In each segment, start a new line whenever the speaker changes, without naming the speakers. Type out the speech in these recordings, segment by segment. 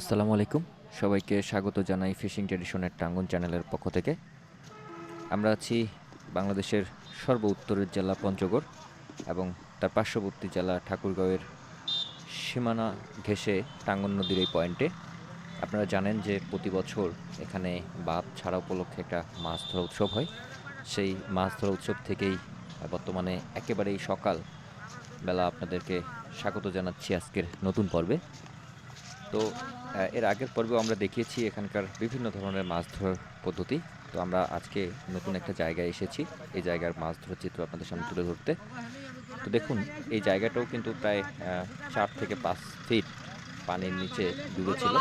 আসসালামু আলাইকুম। সবাইকে স্বাগত জানাই ফিশিং ট্রেডিশনের টাঙ্গন চ্যানেলের পক্ষ থেকে। আমরা আছি বাংলাদেশের সর্ব উত্তরের জেলা পঞ্চগড় এবং তার পার্শ্ববর্তী জেলা ঠাকুরগাঁওয়ের সীমানা ঘেঁষে টাঙ্গন নদীর এই পয়েন্টে আপনারা জানেন যে প্রতি বছর এখানে বাপ ছাড়া উপলক্ষে একটা মাছ ধরা উৎসব হয়। সেই মাছ ধরা উৎসব থেকেই বর্তমানে একেবারেই সকাল বেলা আপনাদেরকে স্বাগত জানাচ্ছি আজকের নতুন পর্বে। তো এর আগের পর্বেও আমরা দেখিয়েছি এখানকার বিভিন্ন ধরনের মাছ ধরার পদ্ধতি। তো আমরা আজকে নতুন একটা জায়গায় এসেছি। এই জায়গার মাছ ধরার চিত্র আপনাদের সামনে তুলে ধরতে। তো দেখুন, এই জায়গাটাও কিন্তু প্রায় চার থেকে পাঁচ ফিট পানির নিচে ডুবে ছিল।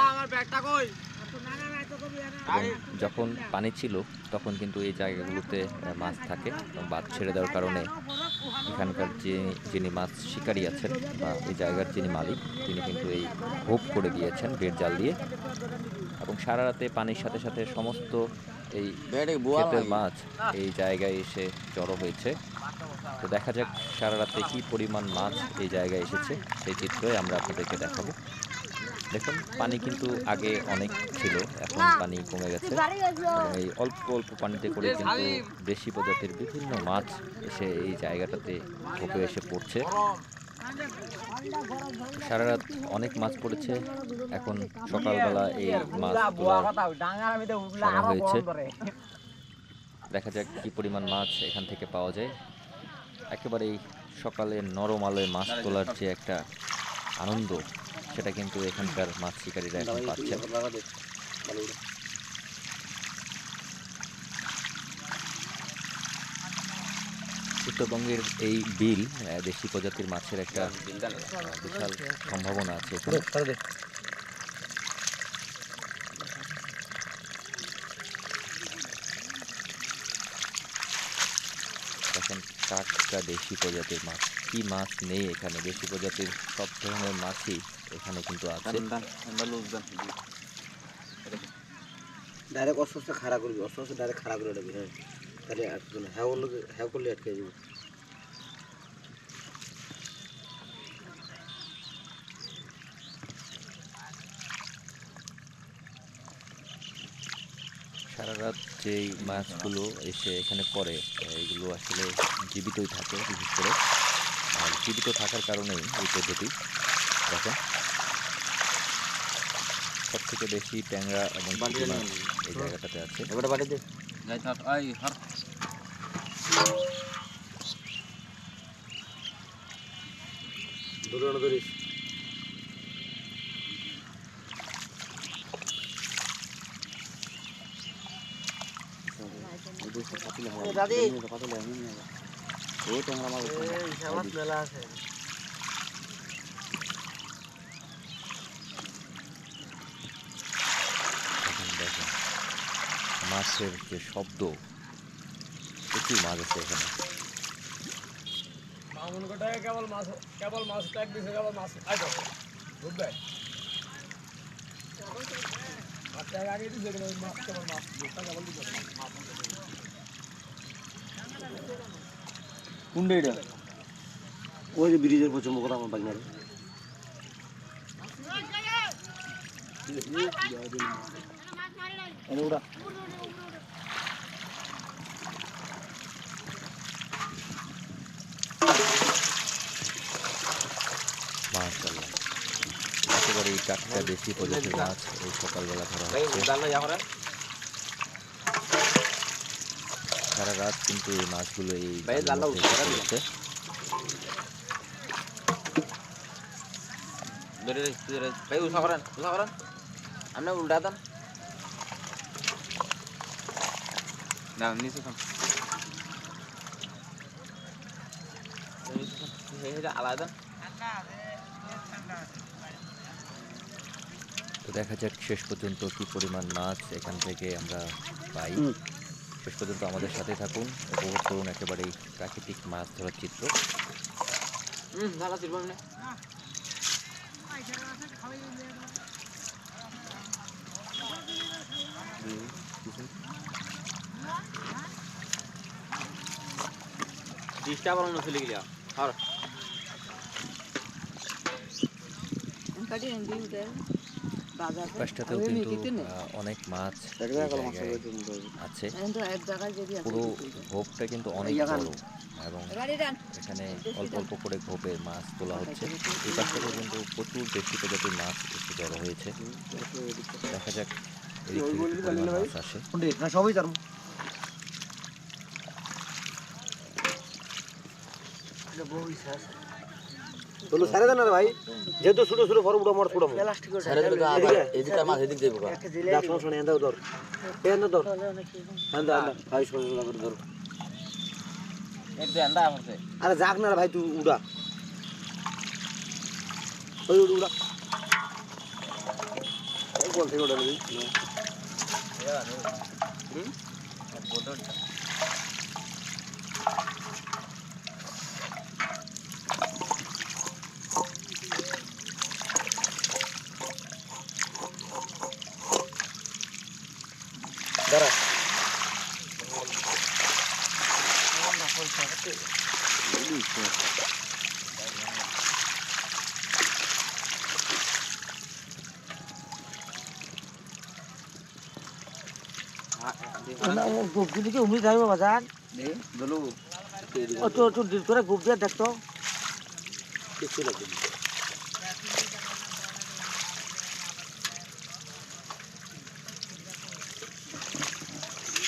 যখন পানি ছিল, তখন কিন্তু এই জায়গাগুলোতে মাছ থাকে এবং বাদ ছেড়ে দেওয়ার কারণে এখানকার যে যিনি মাছ শিকারী আছেন বা এই জায়গার যিনি মালিক তিনি কিন্তু এই ভোগ করে দিয়েছেন বেড জাল দিয়ে। এবং সারা রাতে পানির সাথে সাথে সমস্ত এই ক্ষেতের মাছ এই জায়গায় এসে জড়ো হয়েছে। তো দেখা যাক সারা রাতে কী পরিমাণ মাছ এই জায়গায় এসেছে। সেই চিত্রই আমরা আপনাদেরকে দেখাবো। দেখুন পানি কিন্তু আগে অনেক ছিল এখন পানি কমে গেছে। এই অল্প অল্প পানিতে করে কিন্তু দেশি প্রজাতির বিভিন্ন মাছ এসে এই জায়গাটাতে ঢুকে এসে পড়ছে। সারা রাত অনেক মাছ পড়েছে। এখন সকালবেলা এই মাছ হয়েছে। দেখা যাক কি পরিমাণ মাছ এখান থেকে পাওয়া যায়। একেবারেই সকালে নরম আলোয় মাছ তোলার যে একটা আনন্দ। সেটা কিন্তু এখানকার মাছ শিকারীরা এখন পাচ্ছে উত্তরবঙ্গের এই বিল দেশি প্রজাতির মাছের একটা বিশাল সম্ভাবনা আছে এখানে এখন টাটকা দেশি প্রজাতির মাছ। কি মাছ নেই এখানে? দেশি প্রজাতির সব ধরনের মাছই এখানে কিন্তু আছে।
ডাইরেক্ট অস্তে অস্তে খাড়া করবি অস্তে অস্তে ডাইরেক্ট খাড়া করে রাখবি হ্যাঁ। তাহলে হ্যাঁ করলে হ্যাঁ করলে আটকে যাব।
সারা রাত যেই মাছগুলো এসে এখানে পড়ে এইগুলো আসলে জীবিতই থাকে বিশেষ করে। আর জীবিত থাকার কারণেই এই পদ্ধতি। দেখেন। সব থেকে বেশি ট্যাংরা এবং এই জায়গাটাতে আছে। মাছের যে শব্দ প্রচুর মাছ আছে এখানে।
মামুন কেবল মাছ কেবল মাছ ট্যাগ কেবল মাছ আইতো বুঝবে মাছ ট্যাগ আগে দিছে ওই মাছ কেবল মাছ কেবল মাছ
কোনটা এটা? ওই যে ব্রিজের পছন্দ মুখ আমার বাগনারে
মাশাল্লাহ একেবারে এই টাটকা দেশি প্রজাতির মাছ এই সকালবেলা ধরা হচ্ছে। সারা রাত কিন্তু এই মাছগুলো এই
আপনি উল্টা দেন। না নিচে আলাদা
তো দেখা যাক শেষ পর্যন্ত কি পরিমাণ মাছ এখান থেকে আমরা পাই। শেষ পর্যন্ত আমাদের সাথে থাকুন। উপভোগ করুন একেবারেই প্রাকৃতিক মাছ ধরার চিত্র।
হুম ভালো ছিল না ডিস্টার্ব চলে আর
udah. বাজার
পাশটাতেও কিন্তু অনেক মাছ আছে
কিন্তু এক জায়গায় যদি আছে
পুরো ঘোপটা কিন্তু অনেক বড়। এবং এখানে অল্প অল্প করে ঘোপে মাছ তোলা হচ্ছে। এই পাশটাতেও কিন্তু প্রচুর দেশি প্রজাতির মাছ এসে জড়ো হয়েছে। দেখা যাক মাছ আসে।
সবই তার তোলো সারে দেন ভাই। যেহেতু ছোট ছোট ফর উড়ো মার ছোট
সারে আবার এদিকে মাছ এদিক গা
দেখ শোন শোন এন্দা ধর। এন্দা ধর। এন্দা এন্দা ভাই শোন শোন ধর।
একটু আন্ডা আমারতে
আরে যাক না রে ভাই তুই উড়া। ওই উড় কোন থেকে উড়া নিবি
গুপ দিলে কি উমি যাইব বাজার ও তো তো দিল? করে গুপ দিয়ে দেখতো।
কিছু লাগবে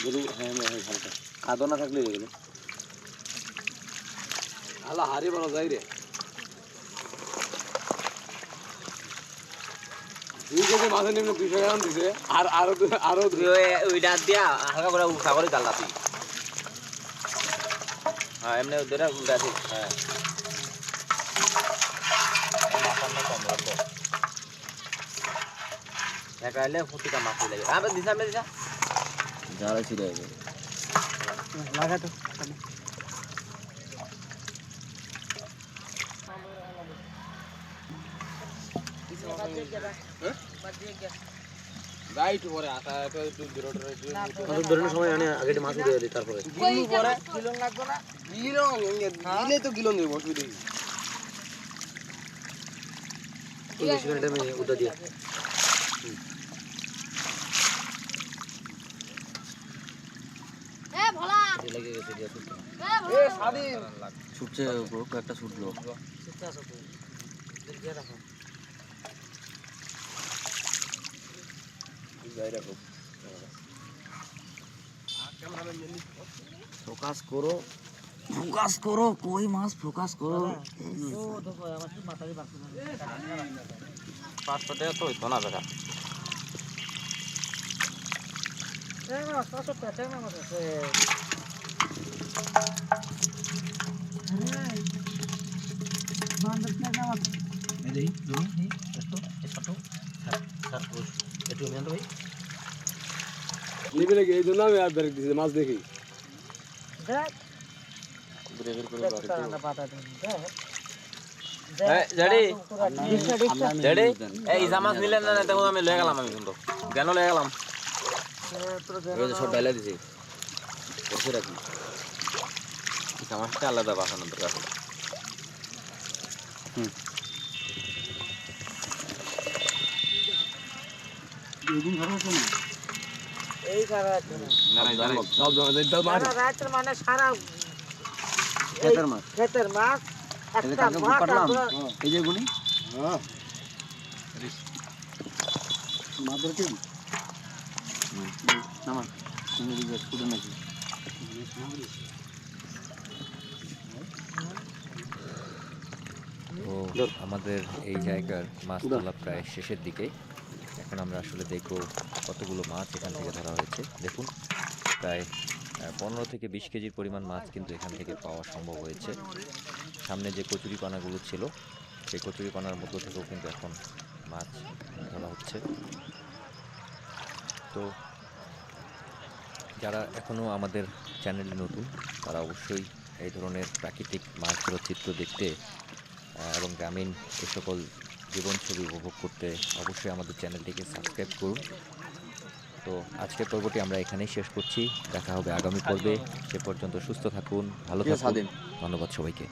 গরু হ্যাঁ হ্যাঁ হ্যাঁ হালকা কাদো না থাকলে হয়ে গেল।
আলা হারি বড় যাই রে। দুই কেজি মাছের নিম্ন দুইশো গ্রাম দিছে। আর আরও আরও
ওই ডাক দিয়া হালকা করে উঠা করে জাল রাখি হ্যাঁ এমনি ওদের উল্টা হ্যাঁ। একটা এলে ফুটিকা মাছ লাগে আবার দিশা মে দিশা
লাগা তো
যাই একটু পরে আসা একটু একটু দূরে দূরে একটু-
মাছ ধরানোর সময় মানে আগে মাছ উঠে দিই তারপরে
দিলে তো গিলন দেবো অসুবিধা
দিয়ে লেগে গেছে দিয়া ছুটছে একটা ছুটলো ফোকাস করো ফোকাস করো কই মাছ ফোকাস করো
পাঁচশো টাকা তো হইতো না বেটা
মেন
নিবি নাকি? এই জন্য আমি আর ব্রেক দিছি মাছ দেখি।
এই এই নিলেন না দেখো আমি লয়ে গেলাম আমি কিন্তু। কেন লয়ে গেলাম।
সব ডাইলা দিছি। বসে রাখি।
ইসা আলাদা বাসানোর দরকার।
এই সারা
দাঁড়াই, দাঁড়াই।
সব মাছ।
রাতের মানে সারা
খেতের মাছ।
ক্ষেতের মাছ একটা মাছ
এই যে গুনি কি? নামা। তুমি দিকে স্কুলে নাকি?
আমাদের এই জায়গার মাছ তোলা প্রায় শেষের দিকে এখন আমরা আসলে দেখব কতগুলো মাছ এখান থেকে ধরা হয়েছে। দেখুন, প্রায় পনেরো থেকে বিশ কেজির পরিমাণ মাছ কিন্তু এখান থেকে পাওয়া সম্ভব হয়েছে। সামনে যে কচুরি পানাগুলো ছিল, সেই কচুরি পানার মধ্য থেকেও কিন্তু এখন মাছ ধরা হচ্ছে। তো যারা এখনও আমাদের চ্যানেলে নতুন, তারা অবশ্যই এই ধরনের প্রাকৃতিক মাছ চিত্র দেখতে এবং গ্রামীণ এ সকল জীবনছবি উপভোগ করতে অবশ্যই আমাদের চ্যানেলটিকে সাবস্ক্রাইব করুন। তো আজকের পর্বটি আমরা এখানেই শেষ করছি। দেখা হবে আগামী পর্বে। সে পর্যন্ত সুস্থ থাকুন ভালো থাকুন। ধন্যবাদ সবাইকে।